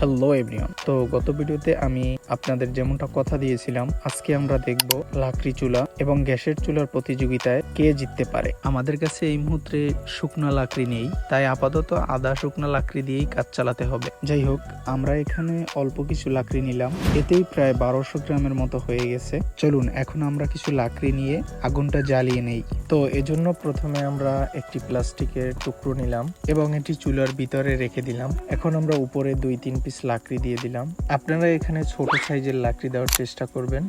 Hello everyone তো গত ভিডিওতে আমি আপনাদের যেমনটা কথা দিয়েছিলাম, আজকে আমরা দেখব লাকড়ি চুলা এবং গ্যাসের চুলার প্রতিযোগিতায় কে জিততে পারে। আমাদের কাছে এই মুহূর্তে শুকনা লাকড়ি নেই, তাই আপাতত আদা শুকনা লাকড়ি দিয়েই কাজ চালাতে হবে। যাই হোক, আমরা এখানে অল্প কিছু লাকড়ি নিলাম। এতেই প্রায় বারোশো গ্রামের মতো হয়ে গেছে। চলুন, এখন আমরা কিছু লাকড়ি নিয়ে আগুনটা জ্বালিয়ে নেই। তো এজন্য প্রথমে আমরা একটি প্লাস্টিকের টুকরো নিলাম এবং এটি চুলার ভিতরে রেখে দিলাম। এখন আমরা উপরে দুই তিন পিস লাকড়ি দিয়ে দিলাম। আপনারা এখানে ছোট সাইজের লাকড়ি দেওয়ার চেষ্টা করবেন।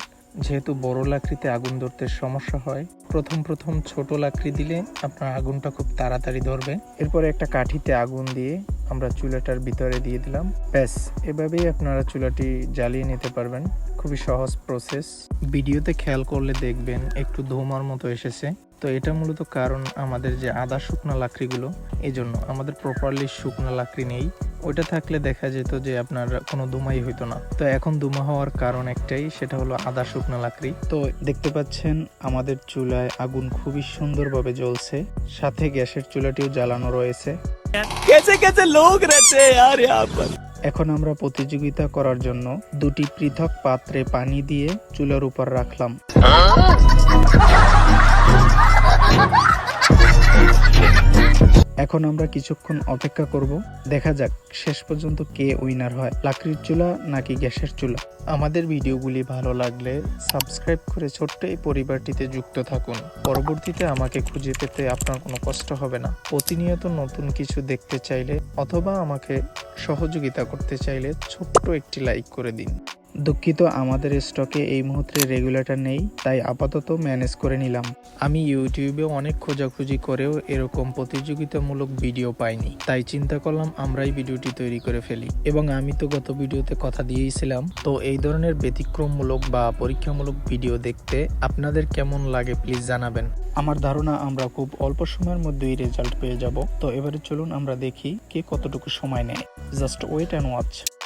যেহেতু বড় লাকড়িতে আগুন ধরতে সমস্যা হয়, প্রথম প্রথম ছোট লাকড়ি দিলে আপনার আগুনটা খুব তাড়াতাড়ি ধরবে। এরপরে একটা কাঠিতে আগুন দিয়ে আমরা চুলাটার ভিতরে দিয়ে দিলাম। ব্যাস, এভাবেই আপনারা চুলাটি জ্বালিয়ে নিতে পারবেন। খুবই সহজ প্রসেস ভিডিওতে খেয়াল করলে দেখবেন, একটু ধোমার মতো এসেছে। তো এটা মূলত কারণ আমাদের যে আদা শুকনো লাকড়িগুলো এই জন্য আমাদের প্রপারলি শুকনো লাকড়ি নেই। ওইটা থাকলে দেখা যেত যে আপনার কোনো দুমাই হইতো না। তো এখন দুমা হওয়ার কারণ একটাই সেটা হলো আদা শুকনো লাকড়ি। তো দেখতে পাচ্ছেন আমাদের চুলায় আগুন খুবই সুন্দরভাবে জ্বলছে। সাথে গ্যাসের চুলাটিও জ্বালানো রয়েছে। লোক এখন আমরা প্রতিযোগিতা করার জন্য দুটি পৃথক পাত্রে পানি দিয়ে চুলার উপর রাখলাম। এখন আমরা কিছুক্ষণ অপেক্ষা করব। দেখা যাক শেষ পর্যন্ত কে উইনার হয়। লাকড়ির চুলা নাকি গ্যাসের চুলা? আমাদের ভিডিওগুলি ভালো লাগলে সাবস্ক্রাইব করে ছোট্ট এই পরিবারটিতে যুক্ত থাকুন। পরবর্তীতে আমাকে খুঁজে পেতে আপনার কোনো কষ্ট হবে না। প্রতিনিয়ত নতুন কিছু দেখতে চাইলে অথবা আমাকে সহযোগিতা করতে চাইলে ছোট্ট একটি লাইক করে দিন। দুঃখিত আমাদের স্টকে এই মুহূর্তে রেগুলেটর নেই তাই আপাতত ম্যানেজ করে নিলাম। আমি ইউটিউবে অনেক খোঁজাখুঁজি করেও এরকম প্রতিযোগিতামূলক ভিডিও পাইনি তাই চিন্তা করলাম আমরাই ভিডিওটি তৈরি করে ফেলি। এবং আমি তো গত ভিডিওতে কথা দিয়েছিলাম তো এই ধরনের ব্যতিক্রমমূলক বা পরীক্ষামূলক ভিডিও দেখতে আপনাদের কেমন লাগে প্লিজ জানাবেন। আমার ধারণা আমরা খুব অল্প সময়ের মধ্যেই রেজাল্ট পেয়ে যাব তো এবারে চলুন আমরা দেখি কে কতটুকু সময় নেয়। Just wait and watch.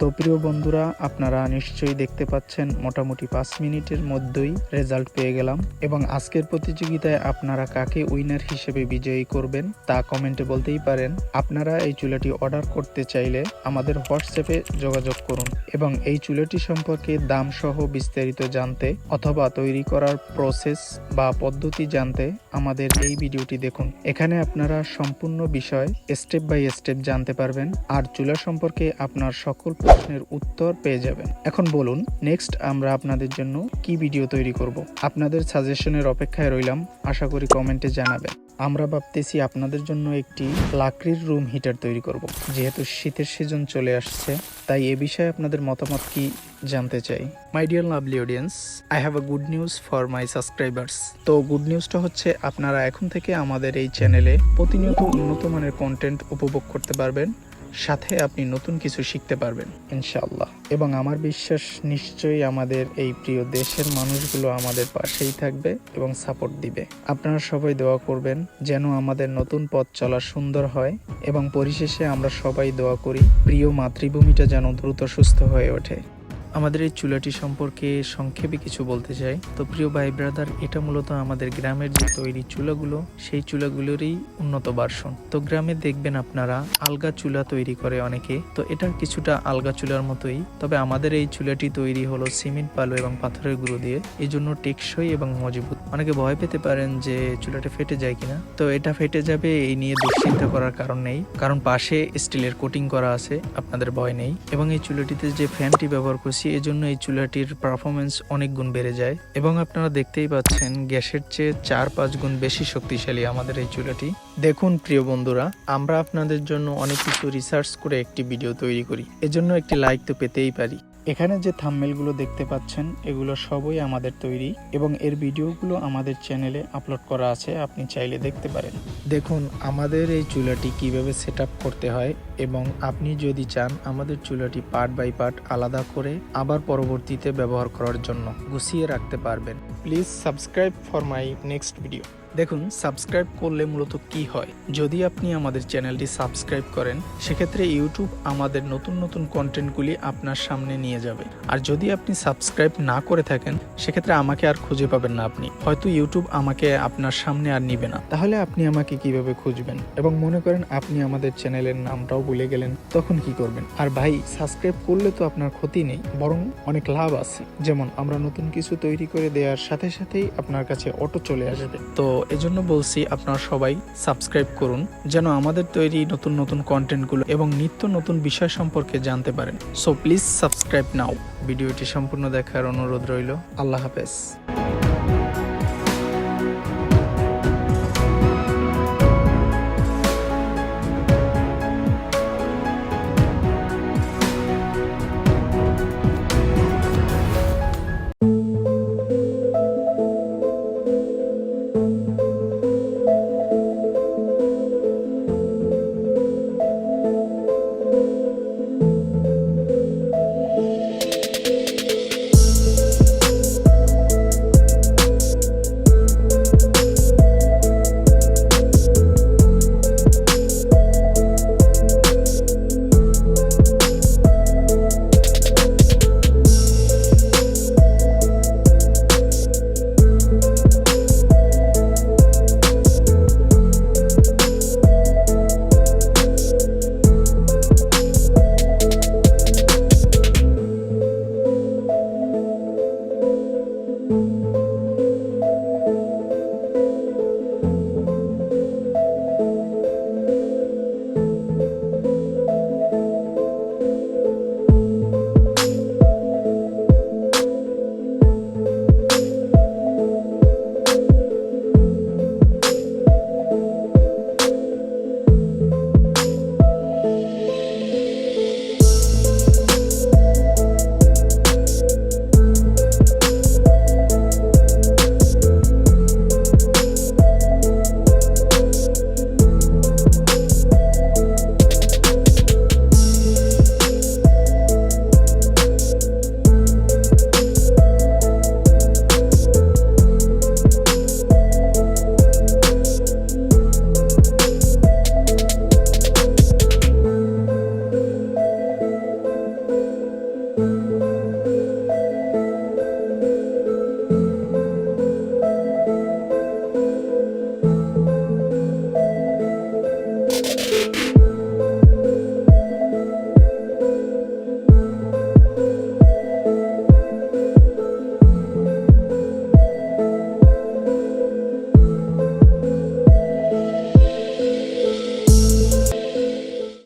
তো প্রিয় বন্ধুরা, আপনারা নিশ্চয়ই দেখতে পাচ্ছেন, মোটামুটি পাঁচ মিনিটের মধ্যেই রেজাল্ট পেয়ে গেলাম। এবং আজকের প্রতিযোগিতায় আপনারা কাকে উইনার হিসেবে বিজয়ী করবেন তা কমেন্টে বলতেই পারেন। আপনারা এই চুলাটি অর্ডার করতে চাইলে আমাদের হোয়াটসঅ্যাপে যোগাযোগ করুন এবং এই চুলাটি সম্পর্কে দাম সহ বিস্তারিত জানতে অথবা তৈরি করার প্রসেস বা পদ্ধতি জানতে আমাদের এই ভিডিওটি দেখুন। এখানে আপনারা সম্পূর্ণ বিষয় স্টেপ বাই স্টেপ জানতে পারবেন। আর চুলা সম্পর্কে আপনার সকল প্রশ্নের উত্তর পেয়ে যাবেন। এখন বলুন নেক্সট আমরা আপনাদের জন্য কি ভিডিও তৈরি করব? আপনাদের সাজেশনের অপেক্ষায় রইলাম, আশা করি কমেন্টে জানাবেন। আমরা ভাবতেছি আপনাদের জন্য একটি লাকড়ির রুম হিটার তৈরি করব। যেহেতু শীতের সিজন চলে আসছে, তাই এ বিষয়ে আপনাদের মতামত কি জানতে চাই? My dear lovely audience I have a good news for my subscribers তো গুড নিউজটা হচ্ছে, আপনারা এখন থেকে আমাদের এই চ্যানেলে প্রতিনিয়ত উন্নত মানের কন্টেন্ট উপভোগ করতে পারবেন। সাথে আপনি নতুন কিছু শিখতে পারবেন ইনশাল্লাহ এবং আমার বিশ্বাস, নিশ্চয়ই আমাদের এই প্রিয় দেশের মানুষগুলো আমাদের পাশেই থাকবে এবং সাপোর্ট দিবে। আপনারা সবাই দোয়া করবেন যেন আমাদের নতুন পথ চলা সুন্দর হয় এবং পরিশেষে আমরা সবাই দোয়া করি, প্রিয় মাতৃভূমিটা যেন দ্রুত সুস্থ হয়ে ওঠে। আমাদের এই চুলাটি সম্পর্কে সংক্ষেপে কিছু বলতে চাই। তো প্রিয় ভাই ব্রাদার এটা মূলত আমাদের গ্রামের যে তৈরি চুলাগুলো, সেই চুলাগুলোরই উন্নত ভার্সন তো গ্রামে দেখবেন আপনারা, আলগা চুলা তৈরি করে অনেকে। তো এটা কিছুটা আলগা চুলার মতোই। তবে আমাদের এই চুলাটি তৈরি হলো সিমেন্ট, বালু এবং পাথরের গুঁড়ো দিয়ে। এই জন্য টেকসই এবং মজবুত। অনেকে ভয় পেতে পারেন যে চুলাটা ফেটে যায় কিনা। তো এটা ফেটে যাবে এই নিয়ে দুশ্চিন্তা করার কারণ নেই। কারণ পাশে স্টিলের কোটিং করা আছে, আপনাদের ভয় নেই। এবং এই চুলাটিতে যে ফ্যানটি ব্যবহার করছি এজন্য এই চুলাটির পারফরমেন্স অনেক গুণ বেড়ে যায়। এবং আপনারা দেখতেই পাচ্ছেন, গ্যাসের চেয়ে চার পাঁচ গুণ বেশি শক্তিশালী আমাদের এই চুলাটি। দেখুন, প্রিয় বন্ধুরা, আমরা আপনাদের জন্য অনেক কিছু রিসার্চ করে একটি ভিডিও তৈরি করি। এজন্য একটি লাইক তো পেতেই পারি। এখানে যে থাম্মেলগুলো দেখতে পাচ্ছেন, এগুলো সবই আমাদের তৈরি এবং এর ভিডিওগুলো আমাদের চ্যানেলে আপলোড করা আছে, আপনি চাইলে দেখতে পারেন। দেখুন, আমাদের এই চুলাটি কীভাবে সেট করতে হয় এবং আপনি যদি চান আমাদের চুলাটি পার্ট বাই পার্ট আলাদা করে আবার পরবর্তীতে ব্যবহার করার জন্য গুছিয়ে রাখতে পারবেন। Please subscribe for my next video দেখুন, সাবস্ক্রাইব করলে মূলত কি হয়? যদি আপনি আমাদের চ্যানেলটি সাবস্ক্রাইব করেন, সেক্ষেত্রে ইউটিউব আমাদের নতুন নতুন কন্টেন্টগুলি আপনার সামনে নিয়ে যাবে। আর যদি আপনি সাবস্ক্রাইব না করে থাকেন, সেক্ষেত্রে আমাকে আর খুঁজে পাবেন না আপনি। হয়তো ইউটিউব আমাকে আপনার সামনে আর নিবে না। তাহলে আপনি আমাকে কীভাবে খুঁজবেন? এবং মনে করেন আপনি আমাদের চ্যানেলের নামটাও ভুলে গেলেন, তখন কি করবেন? আর ভাই, সাবস্ক্রাইব করলে তো আপনার ক্ষতি নেই, বরং অনেক লাভ আছে। যেমন আমরা নতুন কিছু তৈরি করে দেওয়ার সাথে সাথেই আপনার কাছে অটো চলে আসবে। তো এজন্য বলছি আপনারা সবাই সাবস্ক্রাইব করুন, যেন আমাদের তৈরি নতুন নতুন কন্টেন্টগুলো এবং নিত্য নতুন বিষয় সম্পর্কে জানতে পারেন। সো প্লিজ সাবস্ক্রাইব নাও ভিডিওটি সম্পূর্ণ দেখার অনুরোধ রইল। আল্লাহ হাফেজ।